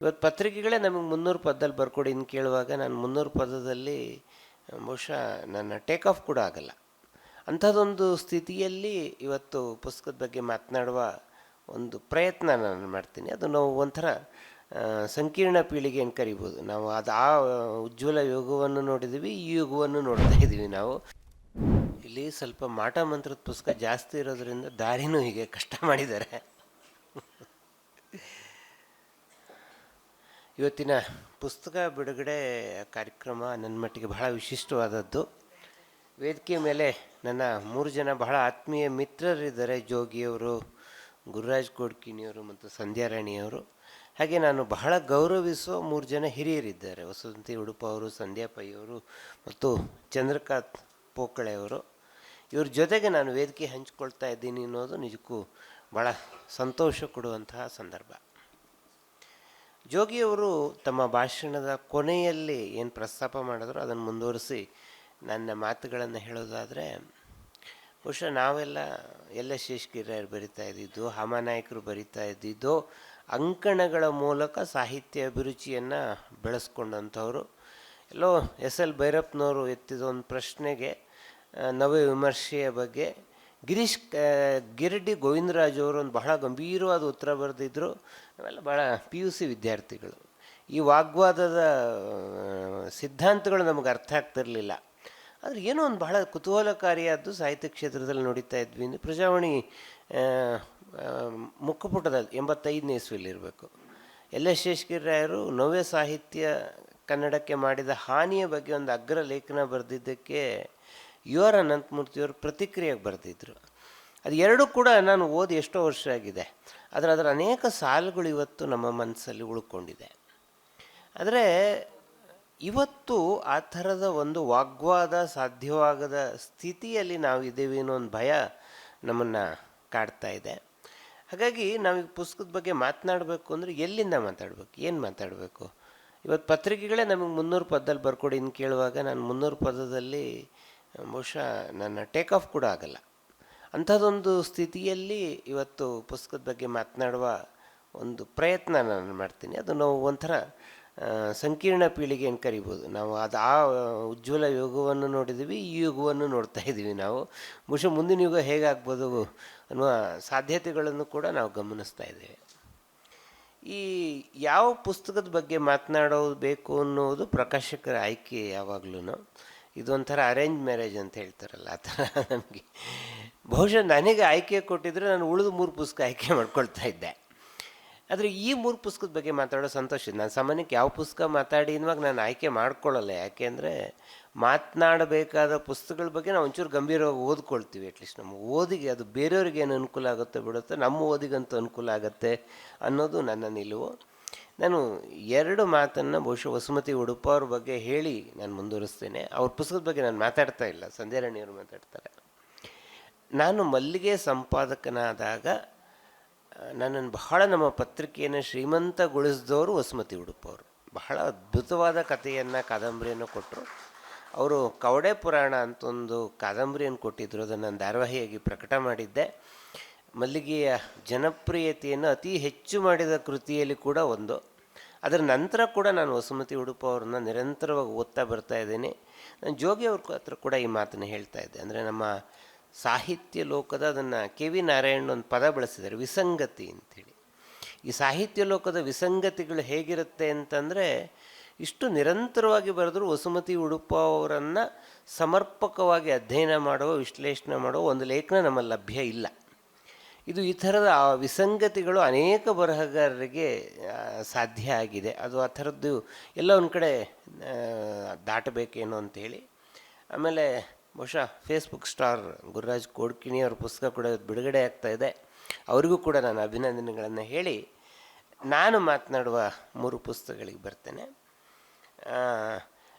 ಇವತ್ತು ಪತ್ರಿಕೆಗಳೇ ನಮಗೆ ಮುನ್ನೂರು ಪದದಲ್ಲಿ ಬರ್ಕೊಡಿ ಇನ್ನು ಕೇಳುವಾಗ ನಾನು ಮುನ್ನೂರು ಪದದಲ್ಲಿ, ಬಹುಶಃ ನನ್ನ ಟೇಕ್ ಆಫ್ ಕೂಡ ಆಗಲ್ಲ. ಅಂಥದ್ದೊಂದು ಸ್ಥಿತಿಯಲ್ಲಿ ಇವತ್ತು ಪುಸ್ತಕದ ಬಗ್ಗೆ ಮಾತನಾಡುವ ಒಂದು ಪ್ರಯತ್ನ ನಾನು ಮಾಡ್ತೀನಿ. ಅದು ನಾವು ಒಂಥರ ಸಂಕೀರ್ಣ ಪೀಳಿಗೆ ಅಂತ ಕರಿಬೋದು. ನಾವು ಅದು ಆ, ಉಜ್ವಲ ಯುಗವನ್ನು ನೋಡಿದ್ದೀವಿ ಈ ಯುಗವನ್ನು ನೋಡ್ತಾ ಇದ್ದೀವಿ ನಾವು. ಇಲ್ಲಿ ಸ್ವಲ್ಪ ಮಾಟ ಮಂತ್ರದ ಪುಸ್ತಕ ಜಾಸ್ತಿ ಇರೋದ್ರಿಂದ ದಾರಿನೂ ಹೀಗೆ ಕಷ್ಟ ಮಾಡಿದ್ದಾರೆ. ಇವತ್ತಿನ ಪುಸ್ತಕ ಬಿಡುಗಡೆ ಕಾರ್ಯಕ್ರಮ ನನ್ನ ಮಟ್ಟಿಗೆ ಬಹಳ ವಿಶಿಷ್ಟವಾದದ್ದು. ವೇದಿಕೆ ಮೇಲೆ ನನ್ನ ಮೂರು ಜನ ಬಹಳ ಆತ್ಮೀಯ ಮಿತ್ರರಿದ್ದಾರೆ. ಜೋಗಿಯವರು, ಗುರುರಾಜ್ ಕೋಡ್ಕಿನಿಯವರು ಮತ್ತು ಸಂಧ್ಯಾ ರಾಣಿಯವರು. ಹಾಗೆ ನಾನು ಬಹಳ ಗೌರವಿಸುವ ಮೂರು ಜನ ಹಿರಿಯರಿದ್ದಾರೆ. ವಸಂತಿ ಉಡುಪ ಅವರು, ಸಂಧ್ಯಾ ಪೈಯವರು ಮತ್ತು ಚಂದ್ರಕಾಂತ್ ಪೋಕಳೆಯವರು ಇವ್ರ ಜೊತೆಗೆ ನಾನು ವೇದಿಕೆ ಹಂಚ್ಕೊಳ್ತಾ ಇದ್ದೀನಿ ಅನ್ನೋದು ನಿಜಕ್ಕೂ ಭಾಳ ಸಂತೋಷ ಕೊಡುವಂತಹ ಸಂದರ್ಭ. ಜೋಗಿಯವರು ತಮ್ಮ ಭಾಷಣದ ಕೊನೆಯಲ್ಲಿ ಏನು ಪ್ರಸ್ತಾಪ ಮಾಡಿದ್ರು, ಅದನ್ನು ಮುಂದುವರಿಸಿ ನನ್ನ ಮಾತುಗಳನ್ನು ಹೇಳೋದಾದರೆ, ಬಹುಶಃ ನಾವೆಲ್ಲ ಎಲ್ಲ ಶೇಷಗಿರಿಯರು ಬರಿತಾ ಇದ್ದಿದ್ದು ಹಮಾನಾಯಕರು ಬರಿತಾ ಇದ್ದಿದ್ದು, ಅಂಕಣಗಳ ಮೂಲಕ ಸಾಹಿತ್ಯ ಅಭಿರುಚಿಯನ್ನು ಬೆಳೆಸ್ಕೊಂಡಂಥವ್ರು. ಎಲ್ಲೋ ಎಸ್ ಎಲ್ ಭೈರಪ್ಪನವರು ಎತ್ತಿದ ಒಂದು ಪ್ರಶ್ನೆಗೆ ನವ ವಿಮರ್ಶೆಯ ಬಗ್ಗೆ ಗಿರೀಶ್ ಗಿರಿಡಿ ಗೋವಿಂದರಾಜ್ ಅವರು ಒಂದು ಬಹಳ ಗಂಭೀರವಾದ ಉತ್ತರ ಬರೆದಿದ್ದರು ಆಮೇಲೆ ಭಾಳ ಪಿ ಯು ಸಿ ವಿದ್ಯಾರ್ಥಿಗಳು. ಈ ವಾಗ್ವಾದದ ಸಿದ್ಧಾಂತಗಳು ನಮಗೆ ಅರ್ಥ ಆಗ್ತಿರಲಿಲ್ಲ. ಆದರೆ ಏನೋ ಒಂದು ಬಹಳ ಕುತೂಹಲಕಾರಿಯಾದ್ದು ಸಾಹಿತ್ಯ ಕ್ಷೇತ್ರದಲ್ಲಿ ನೋಡಿತಾ ಇದ್ವಿ. ಪ್ರಜಾವಾಣಿ ಮುಖಪುಟದಲ್ಲಿ ಎಂಬತ್ತೈದನೇ ಇಸ್ವಿಲಿರಬೇಕು ಎಲ್ ಎಸ್ ಶೇಷಗಿರಿರಾಯರು ನವ್ಯ ಸಾಹಿತ್ಯ ಕನ್ನಡಕ್ಕೆ ಮಾಡಿದ ಹಾನಿಯ ಬಗ್ಗೆ ಒಂದು ಅಗ್ರ ಲೇಖನ ಬರೆದಿದ್ದಕ್ಕೆ ಯು ಆರ್ ಅನಂತಮೂರ್ತಿಯವರು ಪ್ರತಿಕ್ರಿಯೆಗೆ ಬರೆದಿದ್ರು. ಅದು ಎರಡೂ ಕೂಡ ನಾನು ಓದಿ ಎಷ್ಟೋ ವರ್ಷ ಆಗಿದೆ. ಆದರೆ ಅದರ ಅನೇಕ ಸಾಲುಗಳು ಇವತ್ತು ನಮ್ಮ ಮನಸ್ಸಲ್ಲಿ ಉಳ್ಕೊಂಡಿದೆ. ಆದರೆ ಇವತ್ತು ಆ ಥರದ ಒಂದು ವಾಗ್ವಾದ ಸಾಧ್ಯವಾಗದ ಸ್ಥಿತಿಯಲ್ಲಿ ನಾವು ಇದ್ದೇವೆ ಅನ್ನೋ ಒಂದು ಭಯ ನಮ್ಮನ್ನು ಕಾಡ್ತಾ ಇದೆ. ಹಾಗಾಗಿ ನಾವೀಗ ಪುಸ್ತಕದ ಬಗ್ಗೆ ಮಾತನಾಡಬೇಕು ಅಂದರೆ ಎಲ್ಲಿಂದ ಮಾತಾಡಬೇಕು? ಏನು ಮಾತಾಡಬೇಕು? ಇವತ್ತು ಪತ್ರಿಕೆಗಳೇ ನಮಗೆ ಮುನ್ನೂರು ಪದದಲ್ಲಿ ಬರ್ಕೊಡಿ ಅಂತ ಕೇಳುವಾಗ ನಾನು ಮುನ್ನೂರು ಪದದಲ್ಲಿ ಬಹುಶಃ ನನ್ನ ಟೇಕ್ ಆಫ್ ಕೂಡ ಆಗಲ್ಲ. ಅಂಥದ್ದೊಂದು ಸ್ಥಿತಿಯಲ್ಲಿ ಇವತ್ತು ಪುಸ್ತಕದ ಬಗ್ಗೆ ಮಾತನಾಡುವ ಒಂದು ಪ್ರಯತ್ನ ನಾನು ಮಾಡ್ತೀನಿ. ಅದು ನಾವು ಒಂಥರ ಸಂಕೀರ್ಣ ಪೀಳಿಗೆ ಅಂತ ಕರಿಬೋದು. ನಾವು ಅದು ಆ, ಉಜ್ವಲ ಯುಗವನ್ನು ನೋಡಿದ್ದೀವಿ, ಈ ಯುಗವನ್ನು ನೋಡ್ತಾ ಇದ್ದೀವಿ ನಾವು. ಬಹುಶಃ ಮುಂದಿನ ಯುಗ ಹೇಗಾಗ್ಬೋದು ಅನ್ನುವ ಸಾಧ್ಯತೆಗಳನ್ನು ಕೂಡ ನಾವು ಗಮನಿಸ್ತಾ ಇದ್ದೇವೆ. ಈ ಯಾವ ಪುಸ್ತಕದ ಬಗ್ಗೆ ಮಾತನಾಡೋದು ಬೇಕು ಅನ್ನೋದು ಪ್ರಕಾಶಕರ ಆಯ್ಕೆ ಯಾವಾಗಲೂ ಇದೊಂಥರ ಅರೇಂಜ್ ಮ್ಯಾರೇಜ್ ಅಂತ ಹೇಳ್ತಾರಲ್ಲ, ಆ ಥರ ನಮಗೆ. ಬಹುಶಃ ನನಗೆ ಆಯ್ಕೆ ಕೊಟ್ಟಿದ್ರೆ ನಾನು ಉಳಿದು ಮೂರು ಪುಸ್ತಕ ಆಯ್ಕೆ ಮಾಡ್ಕೊಳ್ತಾ ಇದ್ದೆ. ಆದರೆ ಈ ಮೂರು ಪುಸ್ತಕದ ಬಗ್ಗೆ ಮಾತಾಡೋ ಸಂತೋಷ ಇದೆ ನಾನು ಸಾಮಾನ್ಯಕ್ಕೆ ಯಾವ ಪುಸ್ತಕ ಮಾತಾಡಿ ಅನ್ನುವಾಗ ನಾನು ಆಯ್ಕೆ ಮಾಡ್ಕೊಳ್ಳಲ್ಲ. ಯಾಕೆಂದರೆ ಮಾತನಾಡಬೇಕಾದ ಪುಸ್ತಕಗಳ ಬಗ್ಗೆ ನಾವು ಒಂಚೂರು ಗಂಭೀರವಾಗಿ ಓದ್ಕೊಳ್ತೀವಿ ಅಟ್ಲೀಸ್ಟ್ ನಮ್ಮ ಓದಿಗೆ, ಅದು ಬೇರೆಯವ್ರಿಗೆ ಏನು ಅನುಕೂಲ ಆಗುತ್ತೋ ಬಿಡುತ್ತೋ ನಮ್ಮ ಓದಿಗಂತೂ ಅನುಕೂಲ ಆಗುತ್ತೆ ಅನ್ನೋದು ನನ್ನ ನಿಲುವು ನಾನು ಎರಡು ಮಾತನ್ನು ಬಹುಶಃ ವಸುಮತಿ ಉಡುಪ ಅವ್ರ ಬಗ್ಗೆ ಹೇಳಿ ನಾನು ಮುಂದುವರಿಸ್ತೇನೆ. ಅವ್ರ ಪುಸ್ತಕದ ಬಗ್ಗೆ ನಾನು ಮಾತಾಡ್ತಾ ಇಲ್ಲ. ಸಂಧ್ಯಾ ರಾಣಿಯವರು ಮಾತಾಡ್ತಾರೆ. ನಾನು ಮಲ್ಲಿಗೆ ಸಂಪಾದಕನಾದಾಗ ನನ್ನನ್ನು ಬಹಳ ನಮ್ಮ ಪತ್ರಿಕೆಯನ್ನು ಶ್ರೀಮಂತಗೊಳಿಸಿದವರು ವಸುಮತಿ ಉಡುಪವರು. ಬಹಳ ಅದ್ಭುತವಾದ ಕಥೆಯನ್ನು, ಕಾದಂಬರಿಯನ್ನು ಕೊಟ್ಟರು ಅವರು ಕವಡೆ ಪುರಾಣ ಅಂತ ಒಂದು ಕಾದಂಬರಿಯನ್ನು ಕೊಟ್ಟಿದ್ದರು ಅದನ್ನು ನಾನು ಧಾರಾವಾಹಿಯಾಗಿ ಪ್ರಕಟ ಮಾಡಿದ್ದೆ. ಮಲ್ಲಿಗೆಯ ಜನಪ್ರಿಯತೆಯನ್ನು ಅತಿ ಹೆಚ್ಚು ಮಾಡಿದ ಕೃತಿಯಲ್ಲಿ ಕೂಡ ಒಂದು. ಅದರ ನಂತರ ಕೂಡ ನಾನು ವಸುಮತಿ ಉಡುಪ ಅವ್ರನ್ನ ನಿರಂತರವಾಗಿ ಓದ್ತಾ ಬರ್ತಾ ಇದ್ದೇನೆ. ನಾನು ಜೋಗಿ ಅವ್ರ ಹತ್ರ ಕೂಡ ಈ ಮಾತನ್ನು ಹೇಳ್ತಾ ಇದ್ದೆ. ಅಂದರೆ ನಮ್ಮ ಸಾಹಿತ್ಯ ಲೋಕದ ಅದನ್ನು ಕೆ ವಿ ನಾರಾಯಣ್ ಒಂದು ಪದ ಬಳಸಿದ್ದಾರೆ, ವಿಸಂಗತಿ ಅಂಥೇಳಿ ಈ ಸಾಹಿತ್ಯ ಲೋಕದ ವಿಸಂಗತಿಗಳು ಹೇಗಿರುತ್ತೆ ಅಂತಂದರೆ, ಇಷ್ಟು ನಿರಂತರವಾಗಿ ಬರೆದರೂ ವಸುಮತಿ ಉಡುಪ ಅವರನ್ನು ಸಮರ್ಪಕವಾಗಿ ಅಧ್ಯಯನ ಮಾಡುವ, ವಿಶ್ಲೇಷಣೆ ಮಾಡುವ ಒಂದು ಲೇಖನ ನಮ್ಮಲ್ಲಿ ಲಭ್ಯ ಇಲ್ಲ. ಇದು ಈ ಥರದ ವಿಸಂಗತಿಗಳು ಅನೇಕ ಬರಹಗಾರರಿಗೆ ಸಾಧ್ಯ ಆಗಿದೆ. ಅದು ಆ ಥರದ್ದು ಎಲ್ಲ ಒಂದು ಕಡೆ ದಾಟಬೇಕೇನೋ ಅಂಥೇಳಿ ಆಮೇಲೆ ಬಹುಶಃ ಫೇಸ್ಬುಕ್ ಸ್ಟಾರ್ ಗುರುರಾಜ್ ಕೋಡ್ಕಿಣಿ ಅವ್ರ ಪುಸ್ತಕ ಕೂಡ ಬಿಡುಗಡೆ ಆಗ್ತಾ ಇದೆ. ಅವರಿಗೂ ಕೂಡ ನಾನು ಅಭಿನಂದನೆಗಳನ್ನು ಹೇಳಿ ನಾನು ಮಾತನಾಡುವ ಮೂರು ಪುಸ್ತಕಗಳಿಗೆ ಬರ್ತೇನೆ.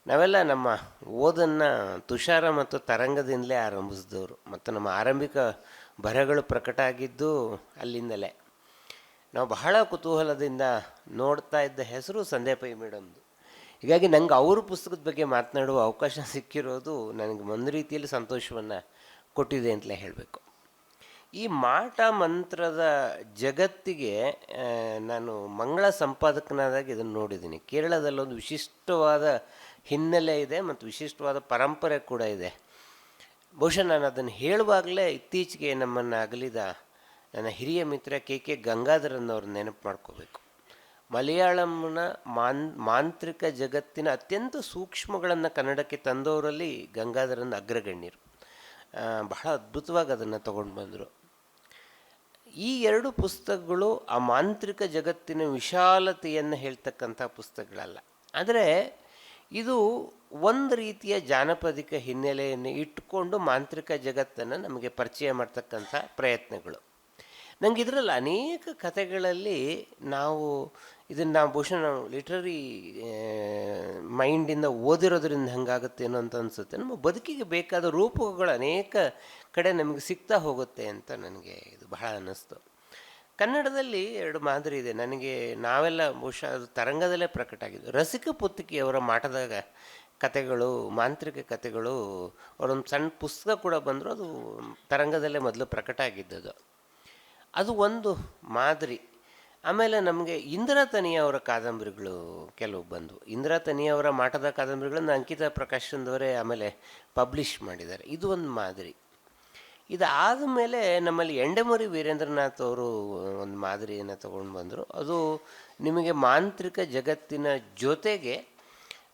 ನಾವೆಲ್ಲ ನಮ್ಮ ಓದನ್ನು ತುಷಾರ ಮತ್ತು ತರಂಗದಿಂದಲೇ ಆರಂಭಿಸಿದವರು ಮತ್ತು ನಮ್ಮ ಆರಂಭಿಕ ಬರಹಗಳು ಪ್ರಕಟ ಆಗಿದ್ದು ಅಲ್ಲಿಂದಲೇ. ನಾವು ಬಹಳ ಕುತೂಹಲದಿಂದ ನೋಡ್ತಾ ಇದ್ದ ಹೆಸರು ಸಂದೇಪೈ ಮೇಡಮ್ದು ಹೀಗಾಗಿ ನಂಗೆ ಅವ್ರ ಪುಸ್ತಕದ ಬಗ್ಗೆ ಮಾತನಾಡುವ ಅವಕಾಶ ಸಿಕ್ಕಿರೋದು ನನಗೆ ಒಂದು ರೀತಿಯಲ್ಲಿ ಸಂತೋಷವನ್ನು ಕೊಟ್ಟಿದೆ ಅಂತಲೇ ಹೇಳಬೇಕು. ಈ ಮಾಟ ಮಂತ್ರದ ಜಗತ್ತಿಗೆ ನಾನು ಮಂಗಳ ಸಂಪಾದಕನಾದಾಗ ಇದನ್ನು ನೋಡಿದ್ದೀನಿ. ಕೇರಳದಲ್ಲಿ ಒಂದು ವಿಶಿಷ್ಟವಾದ ಹಿನ್ನೆಲೆ ಇದೆ ಮತ್ತು ವಿಶಿಷ್ಟವಾದ ಪರಂಪರೆ ಕೂಡ ಇದೆ. ಬಹುಶಃ ನಾನು ಅದನ್ನು ಹೇಳುವಾಗಲೇ ಇತ್ತೀಚೆಗೆ ನಮ್ಮನ್ನು ಅಗಲಿದ ನನ್ನ ಹಿರಿಯ ಮಿತ್ರ ಕೆ ಕೆ ಗಂಗಾಧರನ್ನವ್ರು ನೆನಪು ಮಾಡ್ಕೋಬೇಕು. ಮಲಯಾಳಂನ ಮಾನ್, ಮಾಂತ್ರಿಕ ಜಗತ್ತಿನ ಅತ್ಯಂತ ಸೂಕ್ಷ್ಮಗಳನ್ನು ಕನ್ನಡಕ್ಕೆ ತಂದವರಲ್ಲಿ ಗಂಗಾಧರನ್ ಅಗ್ರಗಣ್ಯರು. ಬಹಳ ಅದ್ಭುತವಾಗಿ ಅದನ್ನು ತಗೊಂಡು ಬಂದರು. ಈ ಎರಡು ಪುಸ್ತಕಗಳು ಆ ಮಾಂತ್ರಿಕ ಜಗತ್ತಿನ ವಿಶಾಲತೆಯನ್ನು ಹೇಳ್ತಕ್ಕಂಥ ಪುಸ್ತಕಗಳಲ್ಲ. ಆದರೆ ಇದು ಒಂದು ರೀತಿಯ ಜಾನಪದಿಕ ಹಿನ್ನೆಲೆಯನ್ನು ಇಟ್ಟುಕೊಂಡು ಮಾಂತ್ರಿಕ ಜಗತ್ತನ್ನು ನಮಗೆ ಪರಿಚಯ ಮಾಡ್ತಕ್ಕಂಥ ಪ್ರಯತ್ನಗಳು. ನನಗೆ ಇದರಲ್ಲಿ ಅನೇಕ ಕಥೆಗಳಲ್ಲಿ ನಾವು ಇದನ್ನು ನಾವು ಬಹುಶಃ ನಾವು ಲಿಟ್ರರಿ ಮೈಂಡಿಂದ ಓದಿರೋದ್ರಿಂದ ಹಂಗಾಗುತ್ತೇನೋ ಅಂತ ಅನಿಸುತ್ತೆ. ನಮ್ಮ ಬದುಕಿಗೆ ಬೇಕಾದ ರೂಪಗಳು ಅನೇಕ ಕಡೆ ನಮಗೆ ಸಿಗ್ತಾ ಹೋಗುತ್ತೆ ಅಂತ ನನಗೆ ಇದು ಬಹಳ ಅನ್ನಿಸ್ತು. ಕನ್ನಡದಲ್ಲಿ ಎರಡು ಮಾದರಿ ಇದೆ. ನನಗೆ ನಾವೆಲ್ಲ ಬಹುಶಃ ಅದು ತರಂಗದಲ್ಲೇ ಪ್ರಕಟ ಆಗಿದ್ದು ರಸಿಕ ಪುತ್ತಿಕೆಯವರ ಮಾಟದಾಗ ಕತೆಗಳು, ಮಾಂತ್ರಿಕ ಕತೆಗಳು, ಅವರೊಂದು ಸಣ್ಣ ಪುಸ್ತಕ ಕೂಡ ಬಂದರು, ಅದು ತರಂಗದಲ್ಲೇ ಮೊದಲು ಪ್ರಕಟ ಆಗಿದ್ದದು ಅದು ಒಂದು ಮಾದರಿ. ಆಮೇಲೆ ನಮಗೆ ಇಂದಿರಾ ತನಿಯವರ ಕಾದಂಬರಿಗಳು ಕೆಲವು ಬಂದವು. ಇಂದಿರಾ ತನಿಯವರ ಮಾಟದ ಕಾದಂಬರಿಗಳನ್ನು ಅಂಕಿತ ಪ್ರಕಾಶನದವರೇ ಆಮೇಲೆ ಪಬ್ಲಿಷ್ ಮಾಡಿದ್ದಾರೆ. ಇದು ಒಂದು ಮಾದರಿ. ಇದಾದ ಮೇಲೆ ನಮ್ಮಲ್ಲಿ ಎಂಡೆಮರಿ ವೀರೇಂದ್ರನಾಥ್ ಅವರು ಒಂದು ಮಾದರಿಯನ್ನು ತಗೊಂಡು ಬಂದರು. ಅದು ನಿಮಗೆ ಮಾಂತ್ರಿಕ ಜಗತ್ತಿನ ಜೊತೆಗೆ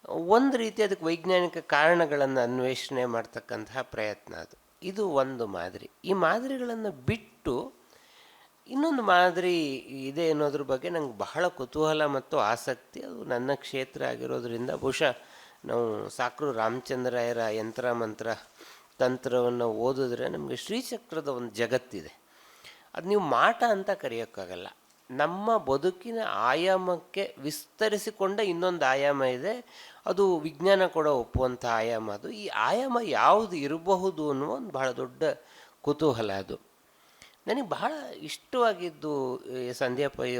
ಒಂದು ರೀತಿ ಅದಕ್ಕೆ ವೈಜ್ಞಾನಿಕ ಕಾರಣಗಳನ್ನು ಅನ್ವೇಷಣೆ ಮಾಡ್ತಕ್ಕಂತಹ ಪ್ರಯತ್ನ ಅದು. ಇದು ಒಂದು ಮಾದರಿ. ಈ ಮಾದರಿಗಳನ್ನು ಬಿಟ್ಟು ಇನ್ನೊಂದು ಮಾದರಿ ಇದೆ ಅನ್ನೋದ್ರ ಬಗ್ಗೆ ನಂಗೆ ಬಹಳ ಕುತೂಹಲ ಮತ್ತು ಆಸಕ್ತಿ. ಅದು ನನ್ನ ಕ್ಷೇತ್ರ ಆಗಿರೋದ್ರಿಂದ ಬಹುಶಃ ನಾವು ಸಾಕ್ರು ರಾಮಚಂದ್ರಾಯರ ಯಂತ್ರ ಮಂತ್ರ ತಂತ್ರವನ್ನು ಓದಿದ್ರೆ ನಮಗೆ ಶ್ರೀಚಕ್ರದ ಒಂದು ಜಗತ್ತಿದೆ. ಅದು ನೀವು ಮಾಟ ಅಂತ ಕರೆಯೋಕ್ಕಾಗಲ್ಲ. ನಮ್ಮ ಬದುಕಿನ ಆಯಾಮಕ್ಕೆ ವಿಸ್ತರಿಸಿಕೊಂಡ ಇನ್ನೊಂದು ಆಯಾಮ ಇದೆ. ಅದು ವಿಜ್ಞಾನ ಕೂಡ ಒಪ್ಪುವಂಥ ಆಯಾಮ ಅದು. ಈ ಆಯಾಮ ಯಾವುದು ಇರಬಹುದು ಅನ್ನುವ ಒಂದು ಬಹಳ ದೊಡ್ಡ ಕುತೂಹಲ ಅದು. ನನಗೆ ಬಹಳ ಇಷ್ಟವಾಗಿದ್ದು ಸಂಧ್ಯಾ ಪೈ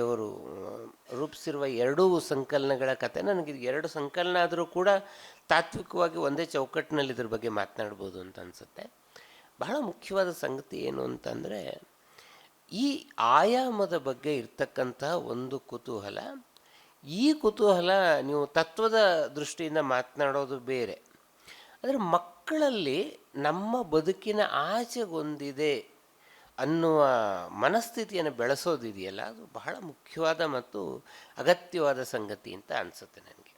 ರೂಪಿಸಿರುವ ಎರಡೂ ಸಂಕಲನಗಳ ಕತೆ. ನನಗೆ ಎರಡು ಸಂಕಲನ ಆದರೂ ಕೂಡ ತಾತ್ವಿಕವಾಗಿ ಒಂದೇ ಚೌಕಟ್ಟಿನಲ್ಲಿ ಇದ್ರ ಬಗ್ಗೆ ಮಾತನಾಡ್ಬೋದು ಅಂತ ಅನಿಸುತ್ತೆ. ಬಹಳ ಮುಖ್ಯವಾದ ಸಂಗತಿ ಏನು ಅಂತಂದರೆ ಈ ಆಯಾಮದ ಬಗ್ಗೆ ಇರ್ತಕ್ಕಂತಹ ಒಂದು ಕುತೂಹಲ, ಈ ಕುತೂಹಲ ನೀವು ತತ್ವದ ದೃಷ್ಟಿಯಿಂದ ಮಾತನಾಡೋದು ಬೇರೆ. ಆದರೆ ಮಕ್ಕಳಲ್ಲಿ ನಮ್ಮ ಬದುಕಿನ ಆಚೆಗೊಂದಿದೆ ಅನ್ನುವ ಮನಸ್ಥಿತಿಯನ್ನು ಬೆಳೆಸೋದಿದೆಯಲ್ಲ, ಅದು ಬಹಳ ಮುಖ್ಯವಾದ ಮತ್ತು ಅಗತ್ಯವಾದ ಸಂಗತಿ ಅಂತ ಅನಿಸುತ್ತೆ ನನಗೆ.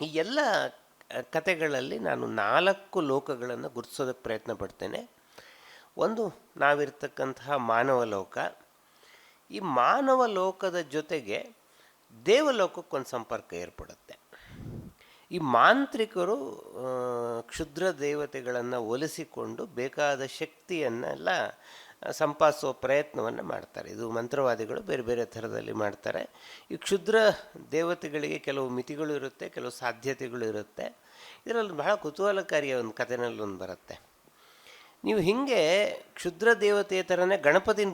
ಈ ಎಲ್ಲ ಕತೆಗಳಲ್ಲಿ ನಾನು ನಾಲ್ಕು ಲೋಕಗಳನ್ನು ಗುರುತಿಸೋದಕ್ಕೆ ಪ್ರಯತ್ನ ಪಡ್ತೇನೆ. ಒಂದು, ನಾವಿರ್ತಕ್ಕಂತಹ ಮಾನವ ಲೋಕ. ಈ ಮಾನವ ಲೋಕದ ಜೊತೆಗೆ ದೇವಲೋಕಕ್ಕೊಂದು ಸಂಪರ್ಕ ಏರ್ಪಡುತ್ತೆ. ಈ ಮಾಂತ್ರಿಕರು ಕ್ಷುದ್ರ ದೇವತೆಗಳನ್ನು ಒಲಿಸಿಕೊಂಡು ಬೇಕಾದ ಶಕ್ತಿಯನ್ನೆಲ್ಲ ಸಂಪಾದಿಸುವ ಪ್ರಯತ್ನವನ್ನು ಮಾಡ್ತಾರೆ. ಇದು ಮಂತ್ರವಾದಿಗಳು ಬೇರೆ ಬೇರೆ ಥರದಲ್ಲಿ ಮಾಡ್ತಾರೆ. ಈ ಕ್ಷುದ್ರ ದೇವತೆಗಳಿಗೆ ಕೆಲವು ಮಿತಿಗಳು ಇರುತ್ತೆ, ಕೆಲವು ಸಾಧ್ಯತೆಗಳು ಇರುತ್ತೆ. ಇದರಲ್ಲಿ ಬಹಳ ಕುತೂಹಲಕಾರಿಯ ಒಂದು ಕಥೆನಲ್ಲೊಂದು ಬರುತ್ತೆ. ನೀವು ಹಿಂಗೆ ಕ್ಷುದ್ರ ದೇವತೆ ಥರನೇ ಗಣಪತಿನ